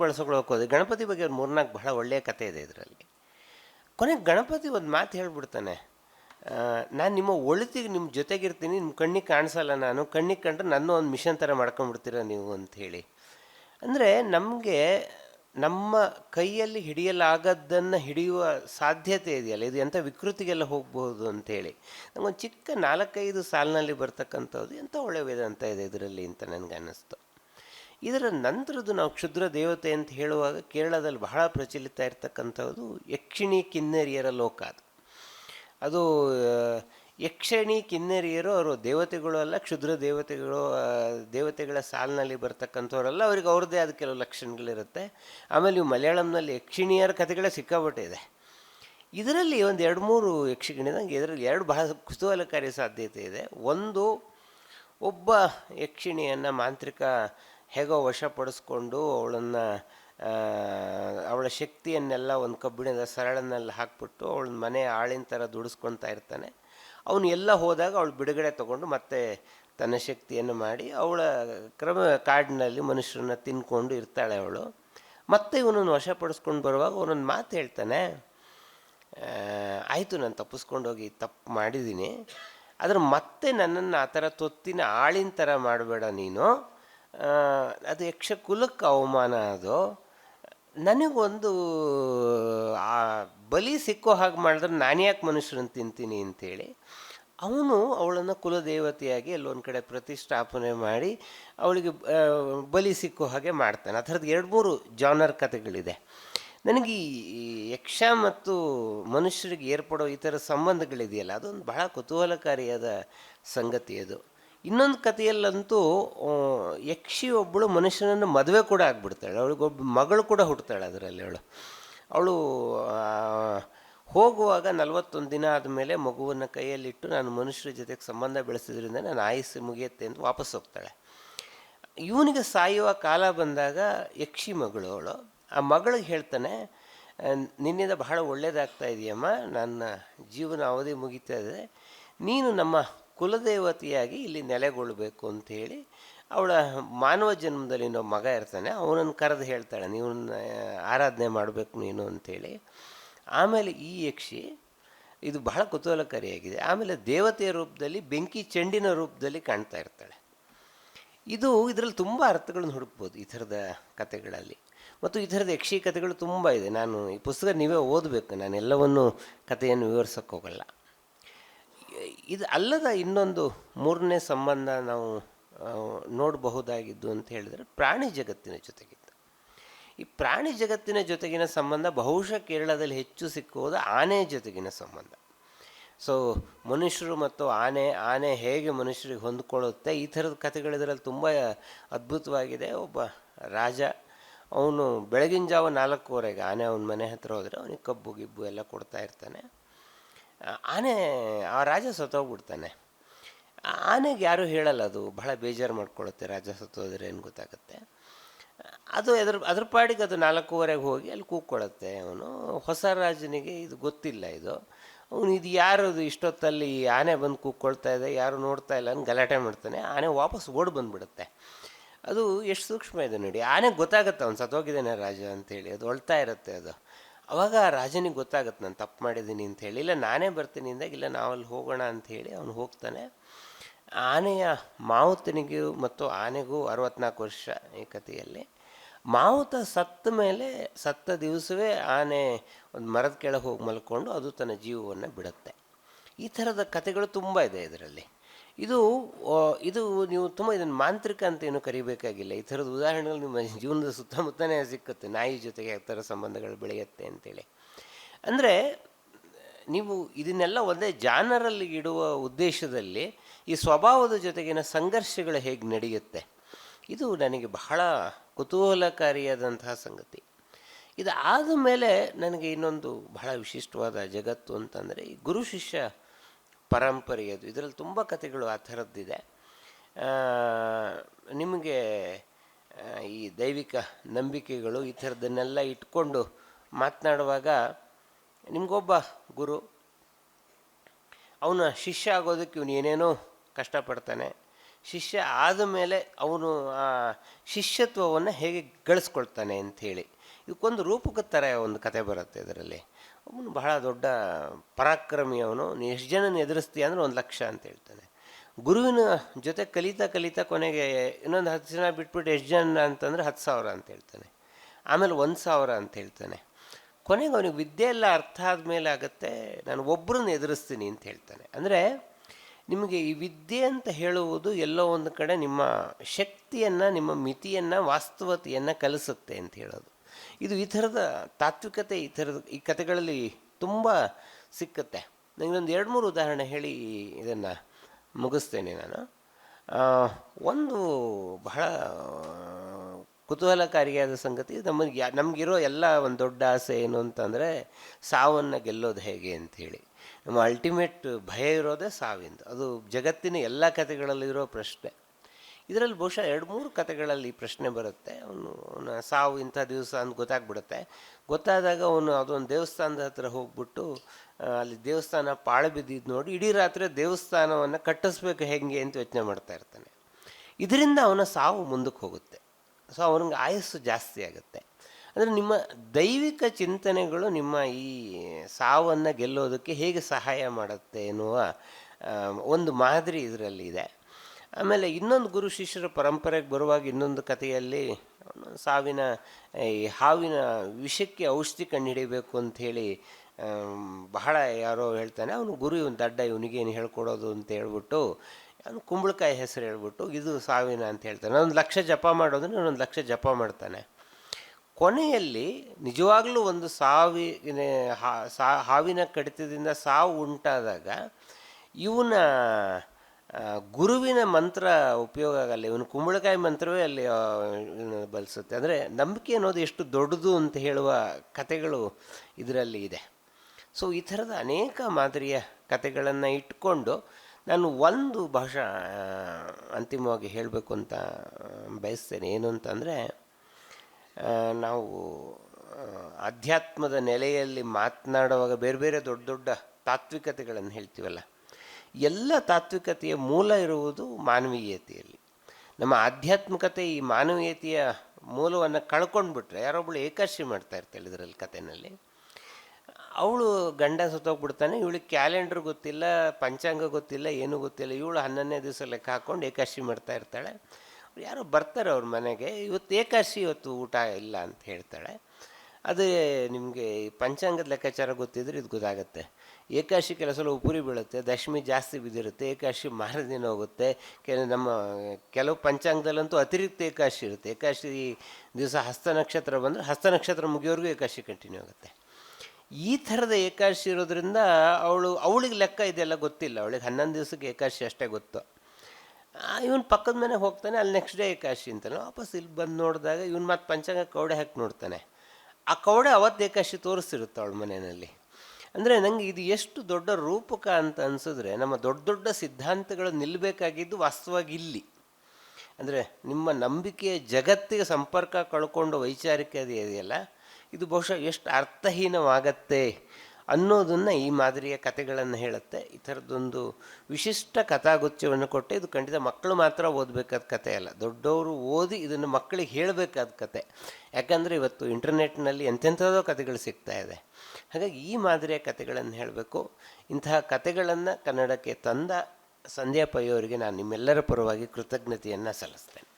ಹೋದ್ರೆ, ಗಣಪತಿ ಬಗ್ಗೆ ಒಂದು ಮೂರ್ನಾಲ್ಕು ಬಹಳ ಒಳ್ಳೆಯ ಕತೆ ಇದೆ ಇದರಲ್ಲಿ. ಕೊನೆಗೆ ಗಣಪತಿ ಒಂದು ಮಾತು ಹೇಳ್ಬಿಡ್ತಾನೆ ನಾನು ನಿಮ್ಮ ಒಳಿತಿಗೆ ನಿಮ್ಮ ಜೊತೆಗಿರ್ತೀನಿ ನಿಮ್ಮ ಕಣ್ಣಿಗೆ ಕಾಣಿಸಲ್ಲ ನಾನು, ಕಣ್ಣಿಗೆ ಕಂಡ್ರೆ ನನ್ನ ಒಂದು ಮಿಷನ್ ಥರ ಮಾಡ್ಕೊಂಡ್ಬಿಡ್ತೀರ ನೀವು ಅಂಥೇಳಿ ಅಂದರೆ ನಮಗೆ ನಮ್ಮ ಕೈಯಲ್ಲಿ ಹಿಡಿಯಲಾಗದ್ದನ್ನು ಹಿಡಿಯುವ ಸಾಧ್ಯತೆ ಇದೆಯಲ್ಲ? ಇದು ಎಂಥ ವಿಕೃತಿಗೆಲ್ಲ ಹೋಗಬಹುದು ಅಂತೇಳಿ ನಂಗೊಂದು ಚಿಕ್ಕ ನಾಲ್ಕೈದು ಸಾಲಿನಲ್ಲಿ ಬರ್ತಕ್ಕಂಥದ್ದು ಎಂಥ ಒಳ್ಳೆಯ ವೇದಾಂತ ಇದೆ ಇದರಲ್ಲಿ ಅಂತ ನನಗೆ ಅನ್ನಿಸ್ತು. ಇದರ ನಂತರದ್ದು ನಾವು ಕ್ಷುದ್ರ ದೇವತೆ ಅಂತ ಹೇಳುವಾಗ ಕೇರಳದಲ್ಲಿ ಬಹಳ ಪ್ರಚಲಿತ ಇರತಕ್ಕಂಥದ್ದು ಯಕ್ಷಿಣಿ ಕಿನ್ನರಿಯರ ಲೋಕ ಅದು. ಅದು ಯಕ್ಷಿಣಿ ಕಿನ್ನರಿಯರು ಅವರು ದೇವತೆಗಳು ಅಲ್ಲ, ಕ್ಷುದ್ರ ದೇವತೆಗಳು ದೇವತೆಗಳ ಸಾಲಿನಲ್ಲಿ ಬರ್ತಕ್ಕಂಥವ್ರಲ್ಲ ಅವ್ರಿಗೆ ಅವ್ರದ್ದೇ ಆದ ಕೆಲವು ಲಕ್ಷಣಗಳಿರುತ್ತೆ. ಆಮೇಲೆ ಇವು ಮಲಯಾಳಂನಲ್ಲಿ ಯಕ್ಷಿಣಿಯರ ಕಥೆಗಳೇ ಸಿಕ್ಕಾಪಟ್ಟೆ ಇದೆ. ಇದರಲ್ಲಿ ಒಂದು ಎರಡು ಮೂರು ಯಕ್ಷಗಣಿದಂಗೆ ಇದರಲ್ಲಿ ಎರಡು ಬಹಳ ಕುತೂಹಲಕಾರಿ ಸಾಧ್ಯತೆ ಇದೆ. ಒಂದು, ಒಬ್ಬ ಯಕ್ಷಿಣಿಯನ್ನು ಮಾಂತ್ರಿಕ ಹೇಗೋ ವಶಪಡಿಸ್ಕೊಂಡು ಅವಳನ್ನು ಅವಳ ಶಕ್ತಿಯನ್ನೆಲ್ಲ ಒಂದು ಕಬ್ಬಿಣದ ಸರಳನ್ನೆಲ್ಲ ಹಾಕ್ಬಿಟ್ಟು ಅವಳ ಮನೆ ಆಳಿನ ಥರ ದುಡಿಸ್ಕೊತಾ ಇರ್ತಾನೆ. ಅವನು ಎಲ್ಲ ಹೋದಾಗ ಅವಳು ಬಿಡುಗಡೆ ತಗೊಂಡು ಮತ್ತೆ ತನ್ನ ಶಕ್ತಿಯನ್ನು ಮಾಡಿ ಅವಳ ಕ್ರಮ ಕಾಡಿನಲ್ಲಿ ಮನುಷ್ಯರನ್ನ ತಿನ್ಕೊಂಡು ಇರ್ತಾಳೆ ಅವಳು. ಮತ್ತೆ ಇವನನ್ನು ವಶಪಡಿಸ್ಕೊಂಡು ಬರುವಾಗ ಅವನೊಂದು ಮಾತು ಹೇಳ್ತಾನೆ ಆಯಿತು ನಾನು ತಪ್ಪಿಸ್ಕೊಂಡೋಗಿ ತಪ್ಪು ಮಾಡಿದ್ದೀನಿ. ಆದರೆ ಮತ್ತೆ ನನ್ನನ್ನು ಆ ಥರ ತೊತ್ತಿನ ಆಳಿನ ಥರ ಮಾಡಬೇಡ ನೀನು. ಅದು ಯಕ್ಷ ಕುಲಕ್ಕೆ ಅವಮಾನ ಅದು. ನನಗೊಂದು, ಆ, ಬಲಿ ಸಿಕ್ಕೋ ಹಾಗೆ ಮಾಡಿದ್ರೆ ನಾನು ಯಾಕೆ ಮನುಷ್ಯರನ್ನು ತಿಂತೀನಿ ಅಂತೇಳಿ ಅವನು ಅವಳನ್ನು ಕುಲದೇವತೆಯಾಗಿ ಎಲ್ಲೊಂದು ಕಡೆ ಪ್ರತಿಷ್ಠಾಪನೆ ಮಾಡಿ ಅವಳಿಗೆ ಬಲಿ ಸಿಕ್ಕೋ ಹಾಗೆ ಮಾಡ್ತಾನೆ. ಆ ಥರದ್ದು ಎರಡು ಮೂರು ಜಾನರ್ ಕಥೆಗಳಿದೆ. ನನಗೆ ಈ ಯಕ್ಷ ಮತ್ತು ಮನುಷ್ಯರಿಗೆ ಏರ್ಪಡೋ ಈ ಥರ ಸಂಬಂಧಗಳಿದೆಯಲ್ಲ, ಅದೊಂದು ಬಹಳ ಕುತೂಹಲಕಾರಿಯಾದ ಸಂಗತಿ ಅದು. ಇನ್ನೊಂದು ಕಥೆಯಲ್ಲಂತೂ ಯಕ್ಷಿ ಒಬ್ಬಳು ಮನುಷ್ಯನನ್ನು ಮದುವೆ ಕೂಡ ಆಗಿಬಿಡ್ತಾಳೆ. ಅವಳಿಗೊಬ್ಬ ಮಗಳು ಕೂಡ ಹುಡ್ತಾಳೆ ಅದರಲ್ಲಿ ಅವಳು. ಅವಳು ಹೋಗುವಾಗ ನಲವತ್ತೊಂದು ದಿನ ಆದಮೇಲೆ ಮಗುವನ್ನು ಕೈಯಲ್ಲಿಟ್ಟು ನಾನು ಮನುಷ್ಯರ ಜೊತೆಗೆ ಸಂಬಂಧ ಬೆಳೆಸಿದ್ರಿಂದ ನಾನು ಆಯಸ್ಸು ಮುಗಿಯುತ್ತೆ ಅಂತ ವಾಪಸ್ ಹೋಗ್ತಾಳೆ. ಇವನಿಗೆ ಸಾಯುವ ಕಾಲ ಬಂದಾಗ ಯಕ್ಷಿ ಮಗಳು ಅವಳು. ಆ ಮಗಳಿಗೆ ಹೇಳ್ತಾನೆ, ನಿನ್ನಿಂದ ಬಹಳ ಒಳ್ಳೇದಾಗ್ತಾ ಇದೆಯಮ್ಮ. ನನ್ನ ಜೀವನ ಅವಧಿ ಮುಗಿತಾ ಇದೆ. ನೀನು ನಮ್ಮ ಕುಲದೇವತೆಯಾಗಿ ಇಲ್ಲಿ ನೆಲೆಗೊಳ್ಳಬೇಕು ಅಂಥೇಳಿ ಅವಳ ಮಾನವ ಜನ್ಮದಲ್ಲಿ ಇನ್ನೊಬ್ಬ ಮಗ ಇರ್ತಾನೆ. ಅವನನ್ನು ಕರೆದು ಹೇಳ್ತಾಳೆ ನೀವು ಆರಾಧನೆ ಮಾಡಬೇಕು ನೀನು ಅಂಥೇಳಿ. ಆಮೇಲೆ ಈ ಯಕ್ಷಿ, ಇದು ಬಹಳ ಕುತೂಹಲಕಾರಿಯಾಗಿದೆ. ಆಮೇಲೆ ದೇವತೆಯ ರೂಪದಲ್ಲಿ ಬೆಂಕಿ ಚೆಂಡಿನ ರೂಪದಲ್ಲಿ ಕಾಣ್ತಾ ಇರ್ತಾಳೆ. ಇದು ಇದರಲ್ಲಿ ತುಂಬ ಅರ್ಥಗಳನ್ನು ಹುಡುಕ್ಬೋದು ಈ ಥರದ ಕಥೆಗಳಲ್ಲಿ. ಮತ್ತು ಈ ಥರದ ಯಕ್ಷಿ ಕಥೆಗಳು ತುಂಬ ಇದೆ. ನಾನು ಈ ಪುಸ್ತಕ ನೀವೇ ಓದಬೇಕು. ನಾನು ಎಲ್ಲವನ್ನು ಕಥೆಯನ್ನು ವಿವರಿಸೋಕ್ಕೆ ಹೋಗಲ್ಲ ಇದು ಅಲ್ಲದ ಇನ್ನೊಂದು ಮೂರನೇ ಸಂಬಂಧ ನಾವು ನೋಡಬಹುದಾಗಿದ್ದು ಅಂತ ಹೇಳಿದರೆ ಪ್ರಾಣಿ ಜಗತ್ತಿನ ಜೊತೆಗಿದ್ದು. ಈ ಪ್ರಾಣಿ ಜಗತ್ತಿನ ಜೊತೆಗಿನ ಸಂಬಂಧ ಬಹುಶಃ ಕೇರಳದಲ್ಲಿ ಹೆಚ್ಚು ಸಿಕ್ಕುವುದು ಆನೆ ಜೊತೆಗಿನ ಸಂಬಂಧ. ಸೊ ಮನುಷ್ಯರು ಮತ್ತು ಆನೆ ಆನೆ ಹೇಗೆ ಮನುಷ್ಯರಿಗೆ ಹೊಂದ್ಕೊಳ್ಳುತ್ತೆ, ಈ ಥರದ ಕಥೆಗಳಿದ್ರಲ್ಲಿ ತುಂಬ ಅದ್ಭುತವಾಗಿದೆ. ಒಬ್ಬ ರಾಜ, ಅವನು ಬೆಳಗಿನ ಜಾವ ನಾಲ್ಕೂವರೆಗೆ ಆನೆ ಅವನ ಮನೆ ಹತ್ತಿರ ಹೋದರೆ ಅವನಿಗೆ ಕಬ್ಬು ಗಿಬ್ಬು ಎಲ್ಲ ಕೊಡ್ತಾ ಇರ್ತಾನೆ. ಆನೆ, ಆ ರಾಜ ಸತ್ತೋಗ್ಬಿಡ್ತಾನೆ. ಆನೆಗೆ ಯಾರೂ ಹೇಳಲ್ಲ ಅದು, ಬಹಳ ಬೇಜಾರು ಮಾಡ್ಕೊಳ್ಳುತ್ತೆ ರಾಜ ಸತ್ತೋದ್ರೆ ಏನು ಗೊತ್ತಾಗುತ್ತೆ. ಅದು ಅದ್ರ ಅದ್ರ ಪಾಡಿಗೆ ಅದು ನಾಲ್ಕೂವರೆಗೆ ಹೋಗಿ ಅಲ್ಲಿ ಕೂಕ್ಕೊಳ್ಳುತ್ತೆ ಅವನು. ಹೊಸ ರಾಜನಿಗೆ ಇದು ಗೊತ್ತಿಲ್ಲ ಇದು. ಅವನು, ಇದು ಯಾರು ಇಷ್ಟೊತ್ತಲ್ಲಿ ಆನೆ ಬಂದು ಕೂಕ್ಕೊಳ್ತಾ ಇದೆ, ಯಾರು ನೋಡ್ತಾ ಇಲ್ಲ ಅಂತ ಗಲಾಟೆ ಮಾಡ್ತಾನೆ. ಆನೆ ವಾಪಸ್ ಓಡ್ ಬಂದುಬಿಡುತ್ತೆ. ಅದು ಎಷ್ಟು ಸೂಕ್ಷ್ಮ ಇದೆ ನೋಡಿ. ಆನೆಗೆ ಗೊತ್ತಾಗುತ್ತೆ, ಅವ್ನು ಸತ್ತೋಗಿದ್ದಾನೆ ರಾಜ ಅಂತೇಳಿ. ಅದು ಅಳ್ತಾ ಇರುತ್ತೆ ಅದು. ಅವಾಗ ರಾಜನಿಗೆ ಗೊತ್ತಾಗುತ್ತೆ, ನಾನು ತಪ್ಪು ಮಾಡಿದ್ದೀನಿ ಅಂತ ಹೇಳಿ. ಇಲ್ಲ, ನಾನೇ ಬರ್ತೀನಿ ಅಂದಾಗ, ಇಲ್ಲ, ನಾವಲ್ಲಿ ಹೋಗೋಣ ಅಂತ ಹೇಳಿ ಅವನು ಹೋಗ್ತಾನೆ. ಆನೆಯ ಮಾವುತನಿಗೂ ಮತ್ತು ಆನೆಗೂ ಅರವತ್ನಾಲ್ಕು ವರ್ಷ ಈ ಕಥೆಯಲ್ಲಿ ಮಾವುತ ಸತ್ತ ಮೇಲೆ, ಸತ್ತ ದಿವಸವೇ ಆನೆ ಒಂದು ಮರದ ಕೆಳಗೆ ಹೋಗಿ ಮಲ್ಕೊಂಡು ಅದು ತನ್ನ ಜೀವವನ್ನು ಬಿಡುತ್ತೆ. ಈ ಥರದ ಕಥೆಗಳು ತುಂಬ ಇದೆ ಇದರಲ್ಲಿ. ಇದು ಇದು ನೀವು ತುಂಬ ಇದನ್ನು ಮಾಂತ್ರಿಕ ಅಂತ ಏನು ಕರಿಬೇಕಾಗಿಲ್ಲ. ಈ ಥರದ ಉದಾಹರಣೆಗಳು ನಿಮ್ಮ ಜೀವನದ ಸುತ್ತಮುತ್ತನೇ ಸಿಕ್ಕುತ್ತೆ. ನಾಯಿ ಜೊತೆಗೆ ಆ ಥರ ಸಂಬಂಧಗಳು ಬೆಳೆಯುತ್ತೆ ಅಂತೇಳಿ. ಅಂದರೆ, ನೀವು ಇದನ್ನೆಲ್ಲ ಒಂದೇ ಜಾನರಲ್ಲಿ ಇಡುವ ಉದ್ದೇಶದಲ್ಲಿ ಈ ಸ್ವಭಾವದ ಜೊತೆಗಿನ ಸಂಘರ್ಷಗಳು ಹೇಗೆ ನಡೆಯುತ್ತೆ? ಇದು ನನಗೆ ಬಹಳ ಕುತೂಹಲಕಾರಿಯಾದಂತಹ ಸಂಗತಿ. ಇದು ಆದ ಮೇಲೆ ನನಗೆ ಇನ್ನೊಂದು ಬಹಳ ವಿಶಿಷ್ಟವಾದ ಜಗತ್ತು ಅಂತಂದರೆ ಈ ಗುರು ಶಿಷ್ಯ ಪರಂಪರೆಯದು ಇದರಲ್ಲಿ ತುಂಬ ಕಥೆಗಳು ಆ ಥರದ್ದಿದೆ. ನಿಮಗೆ ಈ ದೈವಿಕ ನಂಬಿಕೆಗಳು ಈ ಥರದನ್ನೆಲ್ಲ ಇಟ್ಕೊಂಡು ಮಾತನಾಡುವಾಗ ನಿಮಗೊಬ್ಬ ಗುರು? ಅವನ ಶಿಷ್ಯ ಆಗೋದಕ್ಕೆ ಇವನು ಏನೇನೋ ಕಷ್ಟಪಡ್ತಾನೆ. ಶಿಷ್ಯ ಆದ ಮೇಲೆ ಅವನು ಆ ಶಿಷ್ಯತ್ವವನ್ನು ಹೇಗೆ ಗಳಿಸ್ಕೊಳ್ತಾನೆ ಅಂಥೇಳಿ. ಇದಕ್ಕೊಂದು ರೂಪಕ ಥರ ಒಂದು ಕತೆ ಬರುತ್ತೆ ಇದರಲ್ಲಿ. ಅವನು ಬಹಳ ದೊಡ್ಡ ಪರಾಕ್ರಮಿ ಅವನು. ಎಷ್ಟು ಜನನ ಎದುರಿಸ್ತೀಯ ಅಂದರೆ ಒಂದು ಲಕ್ಷ ಅಂತ ಹೇಳ್ತಾನೆ. ಗುರುವಿನ ಜೊತೆ ಕಲಿತಾ ಕಲಿತಾ ಕೊನೆಗೆ ಇನ್ನೊಂದು ಹತ್ತು ಜನ ಬಿಟ್ಬಿಟ್ಟು ಎಷ್ಟು ಜನ ಅಂತಂದರೆ ಹತ್ತು ಸಾವಿರ ಅಂತ ಹೇಳ್ತಾನೆ. ಆಮೇಲೆ ಒಂದು ಸಾವಿರ ಅಂತ ಹೇಳ್ತಾನೆ. ಕೊನೆಗೆ ಅವನಿಗೆ ವಿದ್ಯೆ ಎಲ್ಲ ಅರ್ಥ ಆದಮೇಲೆ ಆಗುತ್ತೆ, ನಾನು ಒಬ್ಬರನ್ನ ಎದುರಿಸ್ತೀನಿ ಅಂತ ಹೇಳ್ತಾನೆ. ಅಂದರೆ ನಿಮಗೆ ಈ ವಿದ್ಯೆ ಅಂತ ಹೇಳುವುದು ಎಲ್ಲೋ ಒಂದು ಕಡೆ ನಿಮ್ಮ ಶಕ್ತಿಯನ್ನು, ನಿಮ್ಮ ಮಿತಿಯನ್ನು, ವಾಸ್ತವತೆಯನ್ನು ಕಲಿಸುತ್ತೆ ಅಂತ ಹೇಳೋದು. ಇದು ಈ ಥರದ ತಾತ್ವಿಕತೆ, ಈ ಥರದ ಈ ಕತೆಗಳಲ್ಲಿ ತುಂಬ ಸಿಕ್ಕತ್ತೆ. ನನಗೊಂದು ಎರಡು ಮೂರು ಉದಾಹರಣೆ ಹೇಳಿ ಇದನ್ನು ಮುಗಿಸ್ತೇನೆ ನಾನು. ಒಂದು ಬಹಳ ಕುತೂಹಲಕಾರಿಯಾದ ಸಂಗತಿ ನಮಗೆ ನಮಗಿರೋ ಎಲ್ಲ ಒಂದು ದೊಡ್ಡ ಆಸೆ ಏನು ಅಂತಂದರೆ ಸಾವನ್ನು ಗೆಲ್ಲೋದು ಹೇಗೆ ಅಂಥೇಳಿ ನಮ್ಮ ಅಲ್ಟಿಮೇಟ್ ಭಯ ಇರೋದೇ ಸಾವಿಂದು. ಅದು ಜಗತ್ತಿನ ಎಲ್ಲ ಕಥೆಗಳಲ್ಲಿರೋ ಪ್ರಶ್ನೆ. ಇದರಲ್ಲಿ ಬಹುಶಃ ಎರಡು ಮೂರು ಕಥೆಗಳಲ್ಲಿ ಪ್ರಶ್ನೆ ಬರುತ್ತೆ. ಅವನು, ಅವನ ಸಾವು ಇಂಥ ದಿವಸ ಅಂತ ಗೊತ್ತಾಗ್ಬಿಡುತ್ತೆ. ಗೊತ್ತಾದಾಗ ಅವನು ಅದೊಂದು ದೇವಸ್ಥಾನದ ಹತ್ರ ಹೋಗ್ಬಿಟ್ಟು ಅಲ್ಲಿ ದೇವಸ್ಥಾನ ಪಾಳು ಬಿದ್ದಿದ್ದು ನೋಡಿ ಇಡೀ ರಾತ್ರಿ ದೇವಸ್ಥಾನವನ್ನು ಕಟ್ಟಿಸ್ಬೇಕು ಹೆಂಗೆ ಅಂತ ಯೋಚನೆ ಮಾಡ್ತಾ ಇರ್ತಾನೆ. ಇದರಿಂದ ಅವನ ಸಾವು ಮುಂದಕ್ಕೆ ಹೋಗುತ್ತೆ. ಸೊ ಅವನಿಗೆ ಆಯಸ್ಸು ಜಾಸ್ತಿ ಆಗುತ್ತೆ. ಅಂದರೆ ನಿಮ್ಮ ದೈವಿಕ ಚಿಂತನೆಗಳು ನಿಮ್ಮ ಈ ಸಾವನ್ನು ಗೆಲ್ಲೋದಕ್ಕೆ ಹೇಗೆ ಸಹಾಯ ಮಾಡುತ್ತೆ ಎನ್ನುವ ಒಂದು ಮಾದರಿ ಇದರಲ್ಲಿ ಇದೆ. ಆಮೇಲೆ ಇನ್ನೊಂದು ಗುರು ಶಿಷ್ಯರ ಪರಂಪರೆಗೆ ಬರುವಾಗ ಇನ್ನೊಂದು ಕಥೆಯಲ್ಲಿ ಸಾವಿನ ಈ ಹಾವಿನ ವಿಷಕ್ಕೆ ಔಷಧಿ ಕಂಡುಹಿಡಿಬೇಕು ಅಂಥೇಳಿ ಬಹಳ ಯಾರೋ ಹೇಳ್ತಾನೆ, ಅವನು ಗುರು, ಇವನು ದಡ್ಡ ಇವನಿಗೇನು ಹೇಳ್ಕೊಡೋದು ಅಂತ ಹೇಳ್ಬಿಟ್ಟು, ಅವನು ಕುಂಬಳಕಾಯಿ ಹೆಸರು ಹೇಳ್ಬಿಟ್ಟು, ಇದು ಸಾವಿನ ಅಂತ ಹೇಳ್ತಾನೆ. ಒಂದು ಲಕ್ಷ ಜಪ ಮಾಡೋದನ್ನು ಇನ್ನೊಂದು ಲಕ್ಷ ಜಪ ಮಾಡ್ತಾನೆ. ಕೊನೆಯಲ್ಲಿ ನಿಜವಾಗ್ಲೂ ಒಂದು ಸಾವಿನ ಹಾವಿನ ಕಡಿತದಿಂದ ಸಾವು ಉಂಟಾದಾಗ, ಇವನ ಗುರುವಿನ ಮಂತ್ರ ಉಪಯೋಗ ಆಗಲ್ಲ. ಇವನು ಕುಂಬಳಕಾಯಿ ಮಂತ್ರವೇ ಅಲ್ಲಿ ಬಳಸುತ್ತೆ ಅಂದರೆ ನಂಬಿಕೆ ಅನ್ನೋದು ಎಷ್ಟು ದೊಡ್ಡದು ಅಂತ ಹೇಳುವ ಕಥೆಗಳು ಇದರಲ್ಲಿ ಇದೆ. ಸೊ ಈ ಥರದ ಅನೇಕ ಮಾದರಿಯ ಕಥೆಗಳನ್ನು ಇಟ್ಕೊಂಡು ನಾನು ಒಂದು ಭಾಷಾ ಅಂತಿಮವಾಗಿ ಹೇಳಬೇಕು ಅಂತ ಬಯಸ್ತೇನೆ. ಏನು ಅಂತಂದರೆ ನಾವು ಅಧ್ಯಾತ್ಮದ ನೆಲೆಯಲ್ಲಿ ಮಾತನಾಡುವಾಗ ಬೇರೆ ಬೇರೆ ದೊಡ್ಡ ದೊಡ್ಡ ತಾತ್ವಿಕತೆಗಳನ್ನು ಹೇಳ್ತೀವಲ್ಲ. ಎಲ್ಲ ತಾತ್ವಿಕತೆಯ ಮೂಲ ಇರುವುದು ಮಾನವೀಯತೆಯಲ್ಲಿ. ನಮ್ಮ ಆಧ್ಯಾತ್ಮಿಕತೆ ಈ ಮಾನವೀಯತೆಯ ಮೂಲವನ್ನು ಕಳ್ಕೊಂಡ್ಬಿಟ್ರೆ ಯಾರೊಬ್ಬಳು ಏಕಾಶಿ ಮಾಡ್ತಾ ಇರ್ತಾಳೆ ಇದರಲ್ಲಿ ಕಥೆನಲ್ಲಿ. ಅವಳು ಗಂಡ ಸತ್ತೋಗ್ಬಿಡ್ತಾನೆ, ಇವಳಿಗೆ ಕ್ಯಾಲೆಂಡರ್ ಗೊತ್ತಿಲ್ಲ, ಪಂಚಾಂಗ ಗೊತ್ತಿಲ್ಲ, ಏನೂ ಗೊತ್ತಿಲ್ಲ. ಇವಳು ಹನ್ನೊಂದನೇ ದಿವಸ ಲೆಕ್ಕ ಹಾಕ್ಕೊಂಡು ಏಕಾಶಿ ಮಾಡ್ತಾ ಇರ್ತಾಳೆ. ಯಾರೋ ಬರ್ತಾರೆ ಅವ್ರ ಮನೆಗೆ, ಇವತ್ತು ಏಕಾಶಿ ಇವತ್ತು ಊಟ ಇಲ್ಲ ಅಂತ ಹೇಳ್ತಾಳೆ. ಅದು ನಿಮಗೆ ಪಂಚಾಂಗದ ಲೆಕ್ಕಾಚಾರ ಗೊತ್ತಿದ್ರೆ ಇದು ಗೊತ್ತಾಗುತ್ತೆ. ಏಕಾಶಿ ಕೆಲವು ಸಲ ಉಪುರಿ ಬೀಳುತ್ತೆ, ದಶಮಿ ಜಾಸ್ತಿ ಬಿದ್ದಿರುತ್ತೆ, ಏಕಾಶಿ ಮಾರನೇ ದಿನ ಹೋಗುತ್ತೆ. ಕೆಲ ನಮ್ಮ, ಕೆಲವು ಪಂಚಾಂಗದಲ್ಲಂತೂ ಅತಿರಿಕ್ತ ಏಕಾಶಿ ಇರುತ್ತೆ. ಏಕಾಶಿ ದಿವಸ ಹಸ್ತ ನಕ್ಷತ್ರ ಬಂದರೆ ಹಸ್ತ ನಕ್ಷತ್ರ ಮುಗಿಯೋವರೆಗೂ ಏಕಾಶಿ ಕಂಟಿನ್ಯೂ ಆಗುತ್ತೆ. ಈ ಥರದ ಏಕಾಶಿ ಇರೋದ್ರಿಂದ ಅವಳು, ಅವಳಿಗೆ ಲೆಕ್ಕ ಇದೆಲ್ಲ ಗೊತ್ತಿಲ್ಲ. ಅವಳಿಗೆ ಹನ್ನೊಂದು ದಿವಸಕ್ಕೆ ಏಕಾಶಿ ಅಷ್ಟೇ ಗೊತ್ತು. ಇವನು ಪಕ್ಕದ ಮನೆಗೆ ಹೋಗ್ತಾನೆ, ಅಲ್ಲಿ ನೆಕ್ಸ್ಟ್ ಡೇ ಏಕಾಶಿ ಅಂತಾನೆ. ವಾಪಸ್ ಇಲ್ಲಿ ಬಂದು ನೋಡಿದಾಗ ಇವನು ಮತ್ತೆ ಪಂಚಾಂಗ ಕವಡೆ ಹಾಕಿ ನೋಡ್ತಾನೆ. ಆ ಕೌಡೆ ಅವತ್ತು ಏಕಾಶಿ ತೋರಿಸಿರುತ್ತೆ ಅವಳ ಮನೆಯಲ್ಲಿ. ಅಂದರೆ ನನಗೆ ಇದು ಎಷ್ಟು ದೊಡ್ಡ ರೂಪಕ ಅಂತ ಅನಿಸಿದ್ರೆ ನಮ್ಮ ದೊಡ್ಡ ದೊಡ್ಡ ಸಿದ್ಧಾಂತಗಳು ನಿಲ್ಲಬೇಕಾಗಿದ್ದು ವಾಸ್ತವವಾಗಿ ಇಲ್ಲಿ. ಅಂದರೆ ನಿಮ್ಮ ನಂಬಿಕೆಯ ಜಗತ್ತಿಗೆ ಸಂಪರ್ಕ ಕಳ್ಕೊಂಡು ವೈಚಾರಿಕ ಇದೆಯಲ್ಲ, ಇದು ಬಹುಶಃ ಎಷ್ಟು ಅರ್ಥಹೀನವಾಗತ್ತೆ. ಅನ್ನೋದನ್ನು ಈ ಮಾದರಿಯ ಕಥೆಗಳನ್ನು ಹೇಳುತ್ತೆ. ಈ ಥರದ್ದೊಂದು ವಿಶಿಷ್ಟ ಕಥಾಗುಚ್ಛವನ್ನು ಕೊಟ್ಟು. ಇದು ಖಂಡಿತ ಮಕ್ಕಳು ಮಾತ್ರ ಓದಬೇಕಾದ ಕತೆ ಅಲ್ಲ. ದೊಡ್ಡವರು ಓದಿ ಇದನ್ನು ಮಕ್ಕಳಿಗೆ ಹೇಳಬೇಕಾದ ಕತೆ ಯಾಕಂದರೆ ಇವತ್ತು ಇಂಟರ್ನೆಟ್ನಲ್ಲಿ ಎಂತೆಂಥದೋ ಕಥೆಗಳು ಸಿಗ್ತಾ ಇದೆ. ಹಾಗಾಗಿ ಈ ಮಾದರಿಯ ಕಥೆಗಳನ್ನು ಹೇಳಬೇಕು. ಇಂತಹ ಕಥೆಗಳನ್ನು ಕನ್ನಡಕ್ಕೆ ತಂದ ಸಂಧ್ಯಾ ಪೈ ನಾನು ನಿಮ್ಮೆಲ್ಲರ ಪರವಾಗಿ ಕೃತಜ್ಞತೆಯನ್ನು ಸಲ್ಲಿಸ್ತೇನೆ.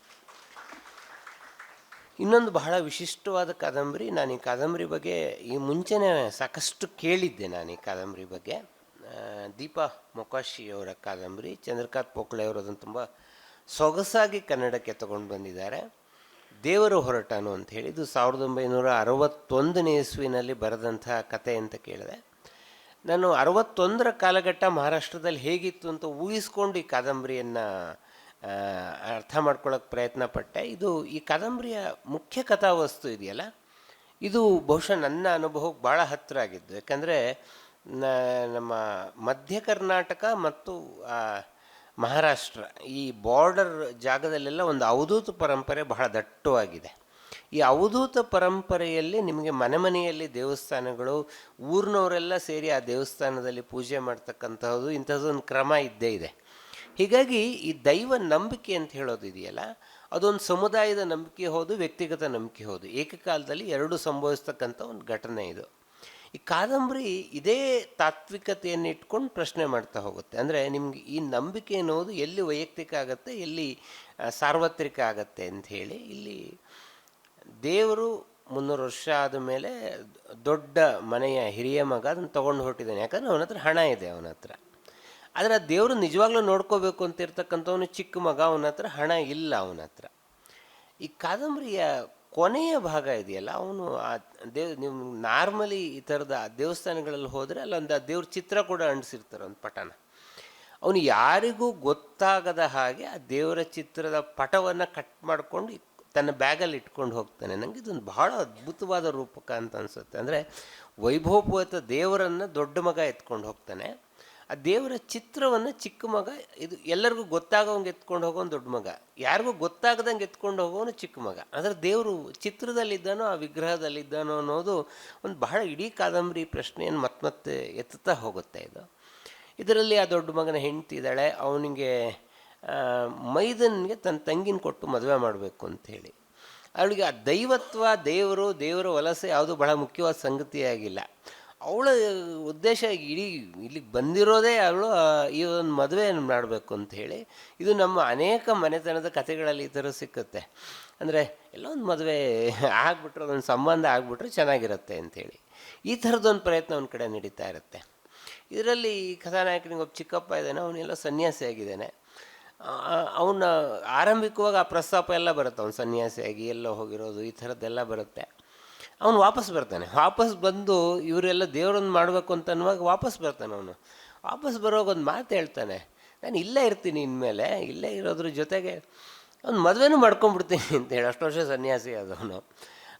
ಇನ್ನೊಂದು ಬಹಳ ವಿಶಿಷ್ಟವಾದ ಕಾದಂಬರಿ, ನಾನು ಈ ಕಾದಂಬರಿ ಬಗ್ಗೆ ಈ ಮುಂಚೆನೇ ಸಾಕಷ್ಟು ಕೇಳಿದ್ದೆ ನಾನು ಈ ಕಾದಂಬರಿ ಬಗ್ಗೆ. ದೀಪಾ ಮೊಕಾಶಿ ಅವರ ಕಾದಂಬರಿ, ಚಂದ್ರಕಾಂತ್ ಪೋಕ್ಳೆ ಅವರು ಅದನ್ನು ತುಂಬ ಸೊಗಸಾಗಿ ಕನ್ನಡಕ್ಕೆ ತಗೊಂಡು ಬಂದಿದ್ದಾರೆ. ದೇವರು ಹೊರಟನು ಅಂತ ಹೇಳಿ, ಇದು ಸಾವಿರದ ಒಂಬೈನೂರ ಅರವತ್ತೊಂದನೇ ಇಸ್ವಿನಲ್ಲಿ ಬರೆದಂಥ ಕತೆ ಅಂತ ಕೇಳಿದೆ. ನಾನು ಅರವತ್ತೊಂದರ ಕಾಲಘಟ್ಟ ಮಹಾರಾಷ್ಟ್ರದಲ್ಲಿ ಹೇಗಿತ್ತು ಅಂತ ಊಹಿಸ್ಕೊಂಡು ಈ ಕಾದಂಬರಿಯನ್ನು ಅರ್ಥ ಮಾಡ್ಕೊಳ್ಳೋಕೆ ಪ್ರಯತ್ನ ಪಟ್ಟೆ. ಇದು ಈ ಕಾದಂಬರಿಯ ಮುಖ್ಯ ಕಥಾವಸ್ತು ಇದೆಯಲ್ಲ? ಇದು ಬಹುಶಃ ನನ್ನ ಅನುಭವಕ್ಕೆ ಭಾಳ ಹತ್ತಿರ ಆಗಿದ್ದು. ಯಾಕಂದರೆ ನಮ್ಮ ಮಧ್ಯ ಕರ್ನಾಟಕ ಮತ್ತು ಮಹಾರಾಷ್ಟ್ರ ಈ ಬಾರ್ಡರ್ ಜಾಗದಲ್ಲೆಲ್ಲ ಒಂದು ಅವಧೂತ ಪರಂಪರೆ ಬಹಳ ದಟ್ಟವಾಗಿದೆ. ಈ ಅವಧೂತ ಪರಂಪರೆಯಲ್ಲಿ ನಿಮಗೆ ಮನೆ ಮನೆಯಲ್ಲಿ ದೇವಸ್ಥಾನಗಳು, ಊರಿನವರೆಲ್ಲ ಸೇರಿ ಆ ದೇವಸ್ಥಾನದಲ್ಲಿ ಪೂಜೆ ಮಾಡ್ತಕ್ಕಂಥದ್ದು ಇಂಥದ್ದೊಂದು ಕ್ರಮ ಇದ್ದೇ ಇದೆ. ಹೀಗಾಗಿ ಈ ದೈವ ನಂಬಿಕೆ ಅಂತ ಹೇಳೋದು ಇದೆಯಲ್ಲ, ಅದೊಂದು ಸಮುದಾಯದ ನಂಬಿಕೆ ಹೌದು, ವ್ಯಕ್ತಿಗತ ನಂಬಿಕೆ ಹೌದು. ಏಕಕಾಲದಲ್ಲಿ ಎರಡು ಸಂಭವಿಸ್ತಕ್ಕಂಥ ಒಂದು ಘಟನೆ ಇದು. ಈ ಕಾದಂಬರಿ ಇದೇ ತಾತ್ವಿಕತೆಯನ್ನು ಇಟ್ಕೊಂಡು ಪ್ರಶ್ನೆ ಮಾಡ್ತಾ ಹೋಗುತ್ತೆ. ಅಂದರೆ ನಿಮ್ಗೆ ಈ ನಂಬಿಕೆ ಅನ್ನೋದು ಎಲ್ಲಿ ವೈಯಕ್ತಿಕ ಆಗುತ್ತೆ, ಎಲ್ಲಿ ಸಾರ್ವತ್ರಿಕ ಆಗತ್ತೆ ಅಂತ ಹೇಳಿ ಇಲ್ಲಿ ದೇವರು ಮುನ್ನೂರು ವರ್ಷ ಆದ ಮೇಲೆ ದೊಡ್ಡ ಮನೆಯ ಹಿರಿಯ ಮಗ ಅದನ್ನು ತೊಗೊಂಡು ಹೊರಟಿದ್ದಾನೆ. ಯಾಕಂದರೆ ಅವನ ಹತ್ರ ಹಣ ಇದೆ, ಅವನ ಹತ್ರ. ಆದರೆ ಆ ದೇವರು ನಿಜವಾಗ್ಲೂ ನೋಡ್ಕೋಬೇಕು ಅಂತ ಇರ್ತಕ್ಕಂಥವನು ಚಿಕ್ಕ ಮಗ, ಅವನ ಹತ್ರ ಹಣ ಇಲ್ಲ, ಅವನ ಹತ್ರ. ಈ ಕಾದಂಬರಿಯ ಕೊನೆಯ ಭಾಗ ಇದೆಯಲ್ಲ, ಅವನು ಆ ದೇವ್ ನೀವು ನಾರ್ಮಲಿ ಈ ಥರದ ದೇವಸ್ಥಾನಗಳಲ್ಲಿ ಹೋದರೆ ಅಲ್ಲೊಂದು ಆ ದೇವ್ರ ಚಿತ್ರ ಕೂಡ ಅಂಟಿಸಿರ್ತಾರೆ, ಒಂದು ಪಟನ ಅವನು ಯಾರಿಗೂ ಗೊತ್ತಾಗದ ಹಾಗೆ ಆ ದೇವರ ಚಿತ್ರದ ಪಟವನ್ನು ಕಟ್ ಮಾಡಿಕೊಂಡು ತನ್ನ ಬ್ಯಾಗಲ್ಲಿ ಇಟ್ಕೊಂಡು ಹೋಗ್ತಾನೆ. ನನಗೆ ಇದೊಂದು ಬಹಳ ಅದ್ಭುತವಾದ ರೂಪಕ ಅಂತ ಅನಿಸುತ್ತೆ. ಅಂದರೆ ವೈಭವಪೂರಿತ ದೇವರನ್ನು ದೊಡ್ಡ ಮಗ ಎತ್ಕೊಂಡು ಹೋಗ್ತಾನೆ. ಆ ದೇವರ ಚಿತ್ರವನ್ನು ಚಿಕ್ಕ ಮಗ, ಇದು ಎಲ್ಲರಿಗೂ ಗೊತ್ತಾಗೋಂಗೆ ಎತ್ಕೊಂಡು ಹೋಗೋನು ದೊಡ್ಡ ಮಗ. ಯಾರಿಗೂ ಗೊತ್ತಾಗದಂಗೆ ಎತ್ಕೊಂಡು ಹೋಗೋನು ಚಿಕ್ಕ ಮಗ. ಅಂದರೆ ದೇವರು ಚಿತ್ರದಲ್ಲಿದ್ದಾನೋ, ಆ ವಿಗ್ರಹದಲ್ಲಿದ್ದಾನೋ ಅನ್ನೋದು ಒಂದು ಬಹಳ ಇಡೀ ಕಾದಂಬರಿ ಪ್ರಶ್ನೆಯನ್ನು ಮತ್ತೆ ಮತ್ತೆ ಎತ್ತುತ್ತಾ ಹೋಗುತ್ತೆ ಇದು. ಇದರಲ್ಲಿ ಆ ದೊಡ್ಡ ಮಗನ ಹೆಂಡತಿ ಇದ್ದಾಳೆ, ಅವನಿಗೆ ಮೈದನ್ಗೆ ತನ್ನ ತಂಗಿನ ಕೊಟ್ಟು ಮದುವೆ ಮಾಡಬೇಕು ಅಂಥೇಳಿ ಅವಳಿಗೆ ಆ ದೈವತ್ವ, ದೇವರು, ದೇವರ ವಲಸೆ ಯಾವುದು ಬಹಳ ಮುಖ್ಯವಾದ ಸಂಗತಿಯಾಗಿಲ್ಲ. ಅವಳ ಉದ್ದೇಶ ಇಡೀ ಇಲ್ಲಿಗೆ ಬಂದಿರೋದೇ ಅವಳು ಈ ಒಂದು ಮದುವೆಯನ್ನು ಮಾಡಬೇಕು ಅಂತ ಹೇಳಿ ಇದು ನಮ್ಮ ಅನೇಕ ಮನೆತನದ ಕಥೆಗಳಲ್ಲಿ ಈ ಥರ ಸಿಕ್ಕುತ್ತೆ. ಅಂದರೆ ಎಲ್ಲ ಒಂದು ಮದುವೆ ಆಗ್ಬಿಟ್ರೆ, ಅದೊಂದು ಸಂಬಂಧ ಆಗ್ಬಿಟ್ರೆ ಚೆನ್ನಾಗಿರುತ್ತೆ ಅಂಥೇಳಿ ಈ ಥರದೊಂದು ಪ್ರಯತ್ನ ಒಂದು ಕಡೆ ನಡೀತಾ ಇರುತ್ತೆ. ಇದರಲ್ಲಿ ಕಥಾನಾಯಕನಿಗೆ ಒಬ್ಬ ಚಿಕ್ಕಪ್ಪ ಇದ್ದಾನೆ ಅವನೆಲ್ಲ ಸನ್ಯಾಸಿ ಆಗಿದ್ದಾನೆ. ಅವನ ಆರಂಭಿಕವಾಗಿ ಆ ಪ್ರಸ್ತಾಪ ಎಲ್ಲ ಬರುತ್ತೆ, ಅವ್ನು ಸನ್ಯಾಸಿಯಾಗಿ ಎಲ್ಲೋ ಹೋಗಿರೋದು, ಈ ಥರದ್ದೆಲ್ಲ ಬರುತ್ತೆ. ಅವನು ವಾಪಸ್ ಬರ್ತಾನೆ. ವಾಪಸ್ ಬಂದು ಇವರೆಲ್ಲ ದೇವರನ್ನು ಮಾಡಬೇಕು ಅಂತ ಅನ್ನುವಾಗ ವಾಪಸ್ ಬರ್ತಾನೆ ಅವನು. ವಾಪಸ್ ಬರೋವಾಗ ಒಂದು ಮಾತು ಹೇಳ್ತಾನೆ. ನಾನು ಇಲ್ಲೇ ಇರ್ತೀನಿ ಇನ್ಮೇಲೆ, ಇಲ್ಲೇ ಇರೋದ್ರ ಜೊತೆಗೆ ಅವ್ನು ಮದುವೆನೂ ಮಾಡ್ಕೊಂಡ್ಬಿಡ್ತೀನಿ ಅಂತ ಹೇಳಿ. ಅಷ್ಟು ವರ್ಷ ಸನ್ಯಾಸಿ ಅದವನು